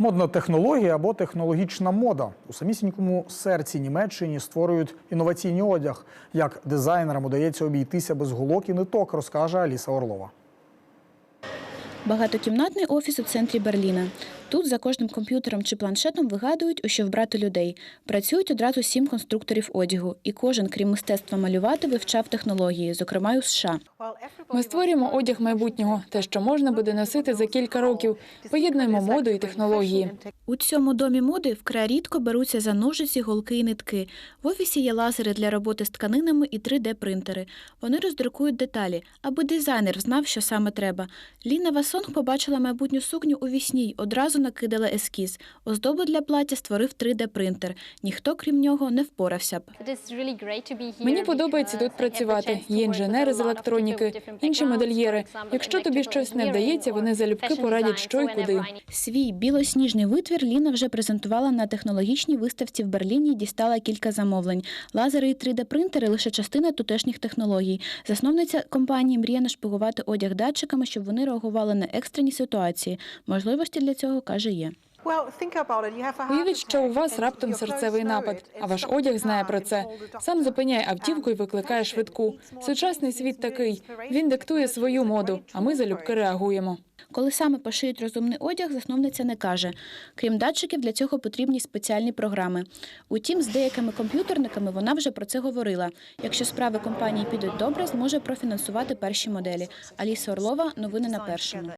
Модна технологія або технологічна мода у самісінькому серці Німеччині створюють інноваційний одяг. Як дизайнерам удається обійтися без гулок і ниток, розкаже Аліса Орлова. Багатокімнатний офіс у центрі Берліна. Тут за кожним комп'ютером чи планшетом вигадують, у що вбрати людей. Працюють одразу сім конструкторів одягу, і кожен, крім мистецтва малювати, вивчав технології, зокрема й у США. Ми створюємо одяг майбутнього, те, що можна буде носити за кілька років. Поєднуємо моду і технології. У цьому домі моди вкрай рідко беруться за ножиці, голки і нитки. В офісі є лазери для роботи з тканинами і 3D-принтери. Вони роздрукують деталі, аби дизайнер знав, що саме треба. Ліна Васонг побачила майбутню сукню у вісні й одразу накидала ескіз. Оздобу для плаття створив 3D-принтер. Ніхто, крім нього, не впорався б. Мені подобається тут працювати. Є інженери з електроніки, інші модельєри. Якщо тобі щось не вдається, вони залюбки порадять, що й куди. Свій білосніжний витвір Ліна вже презентувала на технологічній виставці в Берліні і дістала кілька замовлень. Лазери і 3D-принтери – лише частина тутешніх технологій. Засновниця компанії мріє нашпигувати одяг датчиками, щоб вони реагували на екстрені ситуації. Можливості для цього, каже, є. Уявіть, що у вас раптом серцевий напад, а ваш одяг знає про це. Сам зупиняє автівку і викликає швидку. Сучасний світ такий. Він диктує свою моду, а ми залюбки реагуємо. Коли саме пошиють розумний одяг, засновниця не каже. Крім датчиків, для цього потрібні спеціальні програми. Утім, з деякими комп'ютерниками вона вже про це говорила. Якщо справи компанії підуть добре, зможе профінансувати перші моделі. Аліса Орлова, новини на першому.